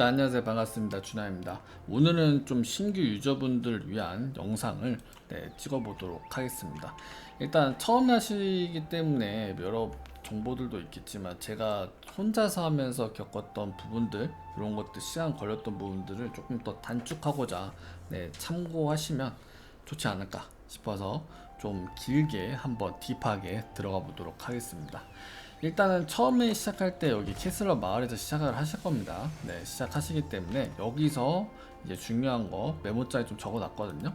자 안녕하세요. 반갑습니다. 준하입니다. 오늘은 좀 신규 유저분들 위한 영상을 네, 찍어보도록 하겠습니다. 일단 처음 하시기 때문에 여러 정보들도 있겠지만 제가 혼자서 하면서 겪었던 부분들 이런 것들 시간 걸렸던 부분들을 조금 더 단축하고자 네, 참고하시면 좋지 않을까 싶어서 좀 길게 한번 딥하게 들어가 보도록 하겠습니다 일단은 처음에 시작할 때 여기 캐슬러 마을에서 시작을 하실 겁니다. 네, 시작하시기 때문에 여기서 이제 중요한 거 메모장에 좀 적어 놨거든요.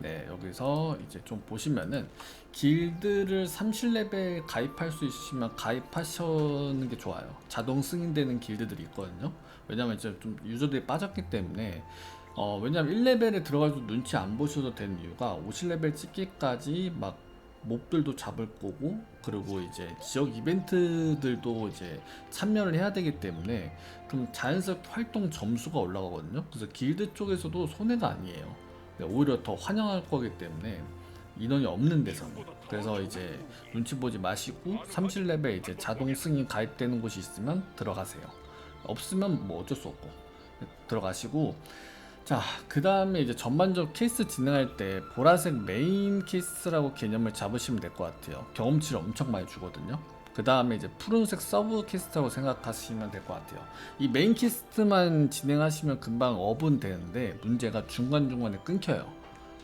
네, 여기서 이제 좀 보시면은 길드를 30레벨 가입할 수 있으시면 가입하시는 게 좋아요. 자동 승인되는 길드들이 있거든요. 왜냐면 이제 좀 유저들이 빠졌기 때문에 어, 왜냐면 1레벨에 들어가도 눈치 안 보셔도 되는 이유가 50레벨 찍기까지 막 몹들도 잡을 거고 그리고 이제 지역 이벤트들도 이제 참여를 해야 되기 때문에 그럼 자연스럽게 활동 점수가 올라가거든요. 그래서 길드 쪽에서도 손해가 아니에요. 네, 오히려 더 환영할 거기 때문에 인원이 없는 데서는 그래서 이제 눈치 보지 마시고 30레벨 이제 자동 승인 가입되는 곳이 있으면 들어가세요. 없으면 뭐 어쩔 수 없고 들어가시고 자, 그 다음에 이제 전반적 케이스 진행할 때 보라색 메인 케이스라고 개념을 잡으시면 될 것 같아요. 경험치를 엄청 많이 주거든요. 그 다음에 이제 푸른색 서브 퀘스트라고 생각하시면 될 것 같아요. 이 메인 퀘스트만 진행하시면 금방 업은 되는데 문제가 중간중간에 끊겨요.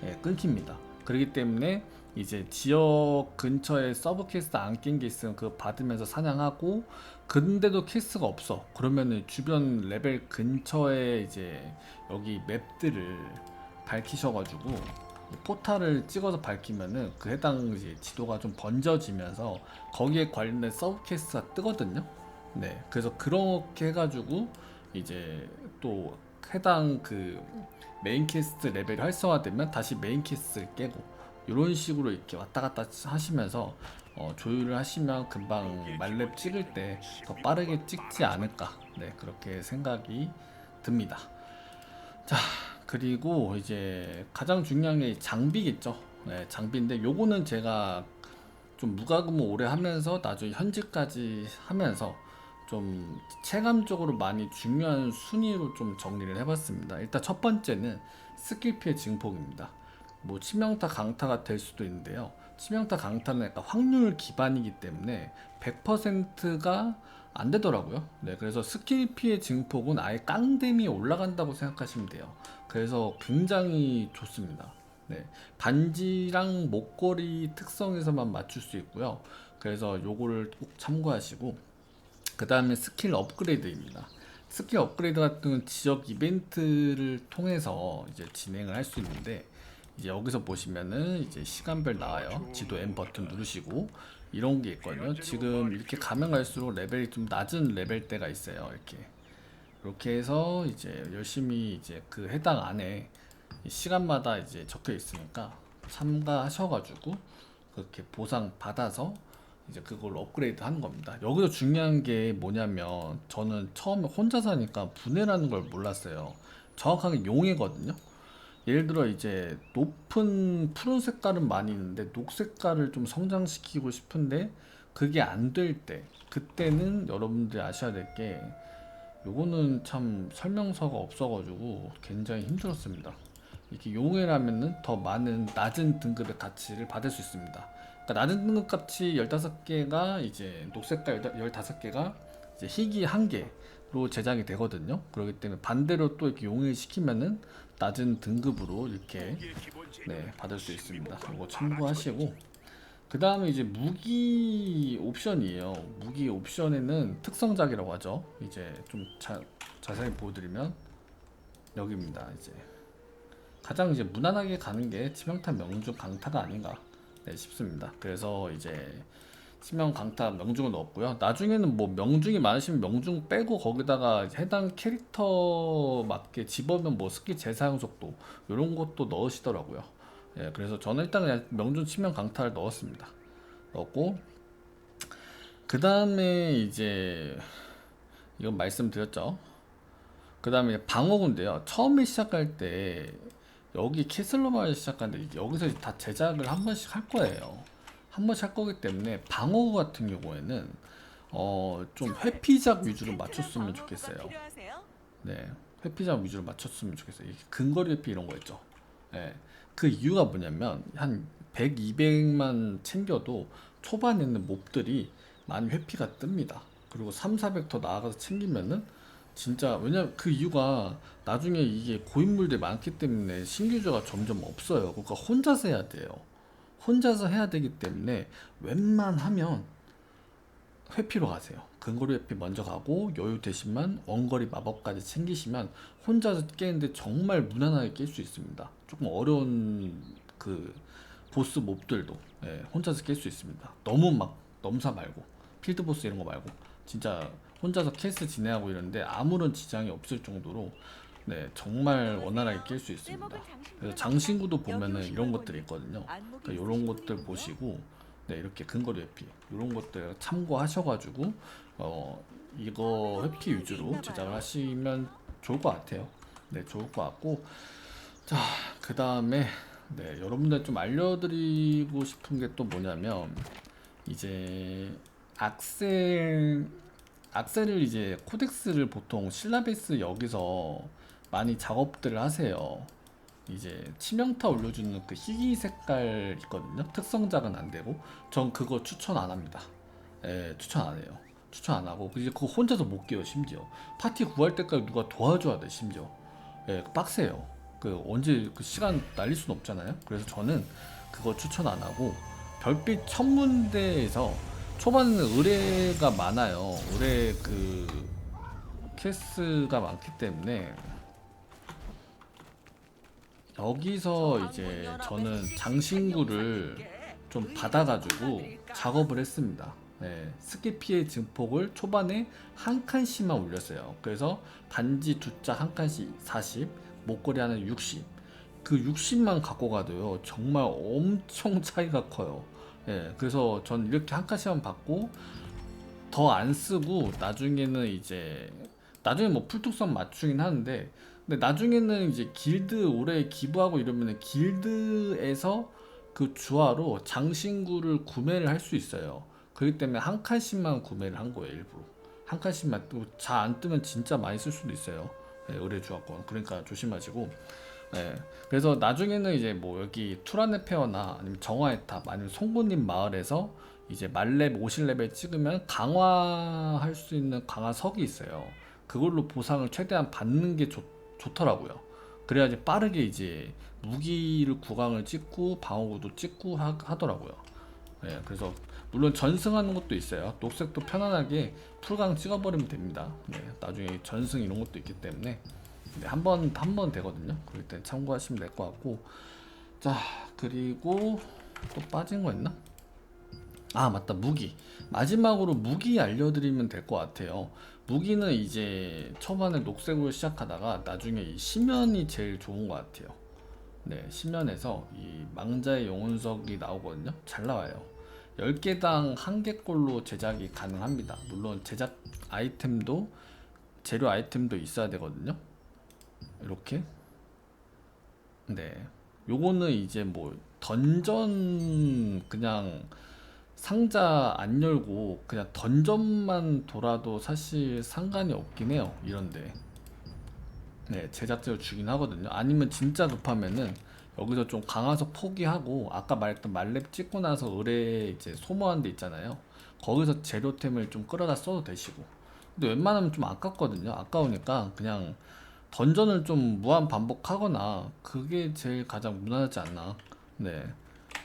예, 끊깁니다. 그렇기 때문에 이제 지역 근처에 서브 퀘스트 안 낀 게 있으면 그거 받으면서 사냥하고 근데도 퀘스트가 없어. 그러면은 주변 레벨 근처에 이제 여기 맵들을 밝히셔가지고 포탈을 찍어서 밝히면은 그 해당 이제 지도가 좀 번져지면서 거기에 관련된 서브 퀘스트가 뜨거든요. 네, 그래서 그렇게 해가지고 이제 또 해당 그 메인 퀘스트 레벨이 활성화되면 다시 메인 퀘스트를 깨고 이런 식으로 이렇게 왔다 갔다 하시면서 어, 조율을 하시면 금방 말렙 찍을 때 더 빠르게 찍지 않을까 네 그렇게 생각이 듭니다. 자 그리고 이제 가장 중요한 게 장비겠죠. 네, 장비인데 요거는 제가 좀 무과금을 오래 하면서 나중에 현직까지 하면서 좀 체감적으로 많이 중요한 순위로 좀 정리를 해봤습니다. 일단 첫 번째는 스킬 피해 증폭입니다. 뭐 치명타 강타가 될 수도 있는데요. 치명타 강타는 약간 확률 기반이기 때문에 100%가 안 되더라고요. 네, 그래서 스킬 피해 증폭은 아예 깡댐이 올라간다고 생각하시면 돼요. 그래서 굉장히 좋습니다. 네, 반지랑 목걸이 특성에서만 맞출 수 있고요. 그래서 요거를 꼭 참고하시고 그 다음에 스킬 업그레이드입니다. 스킬 업그레이드 같은 건 지역 이벤트를 통해서 이제 진행을 할 수 있는데 이제 여기서 보시면은 이제 시간별 나와요. 지도 M 버튼 누르시고 이런 게 있거든요. 지금 이렇게 가면 갈수록 레벨이 좀 낮은 레벨 대가 있어요. 이렇게 이렇게 해서 이제 열심히 이제 그 해당 안에 이 시간마다 이제 적혀 있으니까 참가하셔가지고 그렇게 보상 받아서 이제 그걸 업그레이드 하는 겁니다. 여기서 중요한 게 뭐냐면 저는 처음에 혼자 사니까 분해라는 걸 몰랐어요. 정확하게 용이거든요. 예를 들어 이제 높은 푸른 색깔은 많이 있는데 녹 색깔을 좀 성장시키고 싶은데 그게 안 될 때 그때는 여러분들이 아셔야 될 게 요거는 참 설명서가 없어가지고 굉장히 힘들었습니다. 이렇게 용해라면은 더 많은 낮은 등급의 가치를 받을 수 있습니다. 그러니까 낮은 등급 값이 15개가 이제 녹색깔 15개가 이제 희귀 1개로 제작이 되거든요. 그렇기 때문에 반대로 또 이렇게 용해 시키면은 낮은 등급으로 이렇게 네, 받을 수 있습니다. 이거 참고하시고 그 다음에 이제 무기 옵션이에요. 무기 옵션에는 특성작이라고 하죠. 이제 좀 자, 자세히 보여드리면 여기입니다. 이제 가장 이제 무난하게 가는 게 치명타 명중 강타가 아닌가 네, 싶습니다. 그래서 이제 치명 강타 명중을 넣었고요. 나중에는 뭐 명중이 많으시면 명중 빼고 거기다가 해당 캐릭터 맞게 집어면 뭐 스킬 재사용 속도 이런 것도 넣으시더라고요. 예, 그래서 저는 일단 그냥 명중 치명 강타를 넣었습니다. 넣었고 그 다음에 이제 이건 말씀드렸죠. 그 다음에 방어구인데요. 처음에 시작할 때 여기 캐슬로마를 시작하는데 여기서 다 제작을 한 번씩 할 거예요. 한 번씩 할 거기 때문에 방어구 같은 경우에는 어 좀 회피작 위주로 맞췄으면 좋겠어요. 네, 회피점 위주로 맞췄으면 좋겠어요. 근거리 회피 이런 거 있죠. 예, 그 이유가 뭐냐면 한 100, 200만 챙겨도 초반에 있는 몹들이 많이 회피가 뜹니다. 그리고 3, 400더 나아가서 챙기면은 진짜 왜냐면 그 이유가 나중에 이게 고인물들이 많기 때문에 신규저가 점점 없어요. 그러니까 혼자서 해야 돼요. 혼자서 해야 되기 때문에 웬만하면 회피로 가세요. 근거리 회피 먼저 가고 여유 되시면 원거리 마법까지 챙기시면 혼자서 깨는데 정말 무난하게 깰 수 있습니다. 조금 어려운 그 보스 몹들도 예, 혼자서 깰 수 있습니다. 너무 막 넘사 말고 필드 보스 이런 거 말고 진짜 혼자서 캐스 진행하고 이러는데 아무런 지장이 없을 정도로 네 정말 원활하게 깰수 있습니다. 그래서 장신구도 보면은 이런 것들이 있거든요. 그러니까 이런 것들 보시고 네 이렇게 근거리 회피 이런 것들 참고하셔가지고 어 이거 회피 위주로 제작을 하시면 좋을 것 같아요. 네 좋을 것 같고 자 그 다음에 네 여러분들 좀 알려드리고 싶은 게 또 뭐냐면 이제 악셀 악셀을 이제 코덱스를 보통 실라베스 여기서 많이 작업들을 하세요. 이제 치명타 올려주는 그 희귀 색깔 있거든요. 특성작은 안 되고 전 그거 추천 안 합니다. 예, 추천 안 해요. 추천 안 하고 이제 그거 혼자서 못 깨요 심지어 파티 구할 때까지 누가 도와줘야 돼 심지어 예, 빡세요. 그 언제 그 시간 날릴 수는 없잖아요. 그래서 저는 그거 추천 안 하고 별빛 천문대에서 초반에는 의뢰가 많아요. 의뢰 그 캐스가 많기 때문에 여기서 이제 저는 장신구를 좀 받아가지고 작업을 했습니다. 네, 스킬 피해 증폭을 초반에 한 칸씩만 올렸어요. 그래서 반지 두짝한 칸씩 40, 목걸이 하나 60. 그 60만 갖고 가도요, 정말 엄청 차이가 커요. 예, 그래서 전 이렇게 한 칸씩만 받고 더 안 쓰고 나중에는 이제 나중에 뭐 풀특성 맞추긴 하는데 근데 나중에는 이제 길드 올해 기부하고 이러면은 길드에서 그 주화로 장신구를 구매를 할 수 있어요. 그렇기 때문에 한 칸씩만 구매를 한 거예요, 일부러. 한 칸씩만 또잘안 뜨면 진짜 많이 쓸 수도 있어요. 예, 의뢰 주화권. 그러니까 조심하시고. 예. 그래서 나중에는 이제 뭐 여기 투라네 페어나 아니면 정화의 탑 아니면 송곳님 마을에서 이제 말렙 50레벨 찍으면 강화할 수 있는 강화석이 있어요. 그걸로 보상을 최대한 받는 게 좋, 좋더라고요. 그래야지 빠르게 이제 무기를 구강을 찍고 방어구도 찍고 하, 하더라고요. 예, 그래서 물론 전승하는 것도 있어요. 녹색도 편안하게 풀강 찍어버리면 됩니다. 네, 나중에 전승 이런 것도 있기 때문에 네, 한번 한 번 되거든요. 그럴 때 참고하시면 될 것 같고 자 그리고 또 빠진 거 있나? 아 맞다 무기 마지막으로 무기 알려드리면 될 것 같아요 무기는 이제 초반에 녹색으로 시작하다가 나중에 이 심연이 제일 좋은 것 같아요. 네 심연에서 이 망자의 영혼석이 나오거든요. 잘 나와요. 10개당 1개꼴로 제작이 가능합니다. 물론 제작 아이템도 재료 아이템도 있어야 되거든요. 이렇게. 네. 요거는 이제 뭐 던전 그냥 상자 안 열고 그냥 던전만 돌아도 사실 상관이 없긴 해요. 이런데. 네, 제작자를 주긴 하거든요. 아니면 진짜 급하면은 여기서 좀 강화석 포기하고 아까 말했던 말렙 찍고 나서 의뢰 이제 소모한 데 있잖아요. 거기서 재료템을 좀 끌어다 써도 되시고. 근데 웬만하면 좀 아깝거든요. 아까우니까 그냥 던전을 좀 무한 반복하거나 그게 제일 가장 무난하지 않나. 네.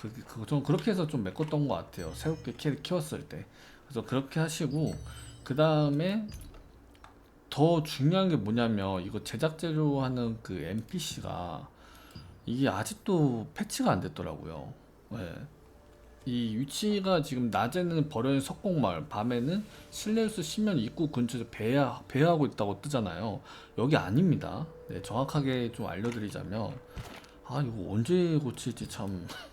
그, 그, 좀 그렇게 해서 좀 메꿨던 것 같아요. 새롭게 캐릭 키웠을 때. 그래서 그렇게 하시고, 그 다음에 더 중요한 게 뭐냐면, 이거 제작 재료 하는 그 NPC가 이게 아직도 패치가 안 됐더라고요. 네. 이 위치가 지금 낮에는 버려진 석공마을, 밤에는 실내수 시면 입구 근처에서 배야, 배하고 있다고 뜨잖아요. 여기 아닙니다. 네, 정확하게 좀 알려드리자면, 아, 이거 언제 고칠지 참.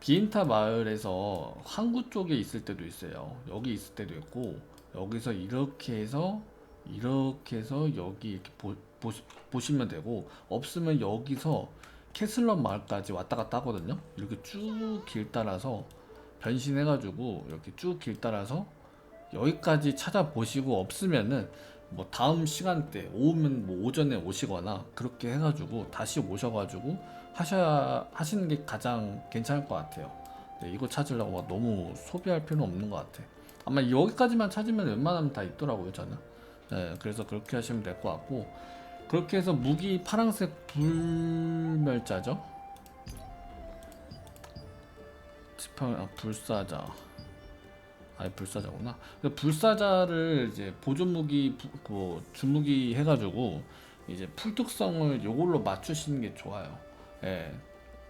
비엔타 마을에서 항구 쪽에 있을 때도 있어요. 여기 있을 때도 있고 여기서 이렇게 해서 이렇게 해서 여기 이렇게 보, 보, 보 시면 되고 없으면 여기서 캐슬런 마을까지 왔다 갔다 하거든요. 이렇게 쭉 길 따라서 변신해가지고 이렇게 쭉 길 따라서 여기까지 찾아보시고 없으면은 뭐 다음 시간대 오면 뭐 오전에 오시거나 그렇게 해가지고 다시 오셔가지고 하셔야 하시는 게 가장 괜찮을 것 같아요. 네, 이거 찾으려고 막 너무 소비할 필요는 없는 것 같아. 아마 여기까지만 찾으면 웬만하면 다 있더라고요 저는. 네, 그래서 그렇게 하시면 될 것 같고 그렇게 해서 무기 파란색 불멸자죠. 지팡 아, 불사자. 아니 불사자구나. 그 불사자를 이제 보존 무기, 부- 그 주무기 해가지고 이제 풀 특성을 요걸로 맞추시는 게 좋아요. 예.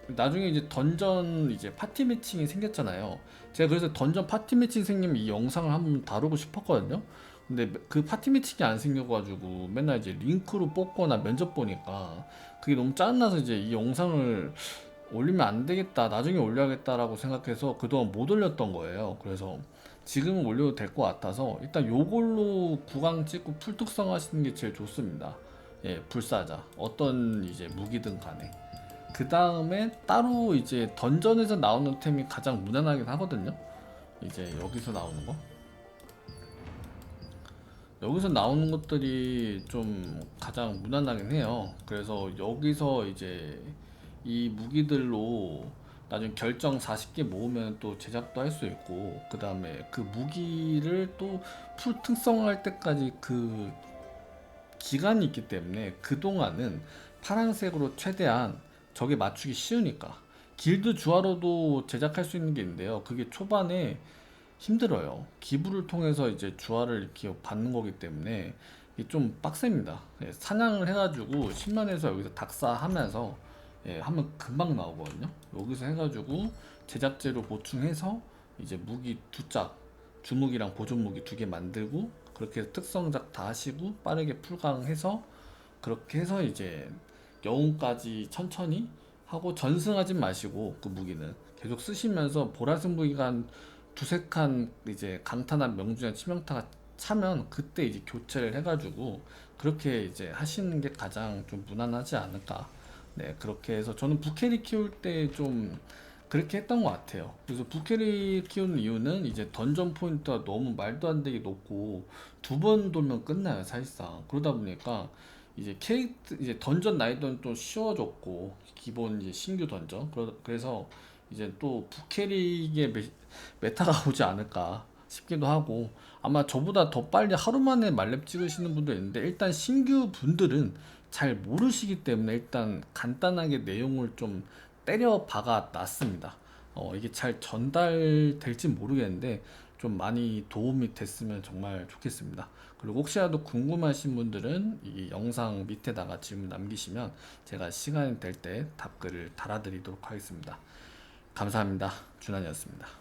나중에 이제 던전 이제 파티 매칭이 생겼잖아요. 제가 그래서 던전 파티 매칭 생기면 이 영상을 한번 다루고 싶었거든요. 근데 그 파티 매칭이 안 생겨가지고 맨날 이제 링크로 뽑거나 면접 보니까 그게 너무 짜증나서 이제 이 영상을 올리면 안 되겠다. 나중에 올려야겠다라고 생각해서 그동안 못 올렸던 거예요. 그래서 지금은 올려도 될 것 같아서 일단 요걸로 구강 찍고 풀 특성 하시는 게 제일 좋습니다. 예, 불사자. 어떤 이제 무기든 간에. 그 다음에 따로 이제 던전에서 나오는 템이 가장 무난하긴 하거든요. 이제 여기서 나오는 거. 여기서 나오는 것들이 좀 가장 무난하긴 해요. 그래서 여기서 이제 이 무기들로 나중에 결정 40개 모으면 또 제작도 할 수 있고 그 다음에 그 무기를 또 풀 특성할 때까지 그 기간이 있기 때문에 그동안은 파란색으로 최대한 적에 맞추기 쉬우니까 길드 주화로도 제작할 수 있는 게 있는데요. 그게 초반에 힘들어요. 기부를 통해서 이제 주화를 이렇게 받는 거기 때문에 이게 좀 빡셉니다. 예, 사냥을 해가지고 10만에서 여기서 dak사하면서 예, 하면 금방 나오거든요. 여기서 해가지고 제작재로 보충해서 이제 무기 두 짝, 주무기랑 보존 무기 두 개 만들고 그렇게 해서 특성작 다 하시고 빠르게 풀강해서 그렇게 해서 이제 영웅까지 천천히 하고 전승하진 마시고 그 무기는 계속 쓰시면서 보라색 무기가 한 두세 칸 이제 강탄한 명중한 치명타가 차면 그때 이제 교체를 해가지고 그렇게 이제 하시는 게 가장 좀 무난하지 않을까. 네, 그렇게 해서 저는 부캐리 키울 때 좀 그렇게 했던 것 같아요. 그래서 부캐리 키우는 이유는 이제 던전 포인트가 너무 말도 안 되게 높고 두 번 돌면 끝나요, 사실상. 그러다 보니까 이제 캐릭터 이제 던전 난이도는 좀 쉬워졌고 기본 이제 신규 던전 그래서 이제 또 부캐릭의 메, 메타가 오지 않을까 싶기도 하고 아마 저보다 더 빨리 하루 만에 말렙 찍으시는 분도 있는데 일단 신규 분들은 잘 모르시기 때문에 일단 간단하게 내용을 좀 때려 박아 놨습니다. 어, 이게 잘 전달될지 모르겠는데 좀 많이 도움이 됐으면 정말 좋겠습니다. 그리고 혹시라도 궁금하신 분들은 이 영상 밑에다가 질문 남기시면 제가 시간이 될 때 답글을 달아드리도록 하겠습니다. 감사합니다. 준환이었습니다.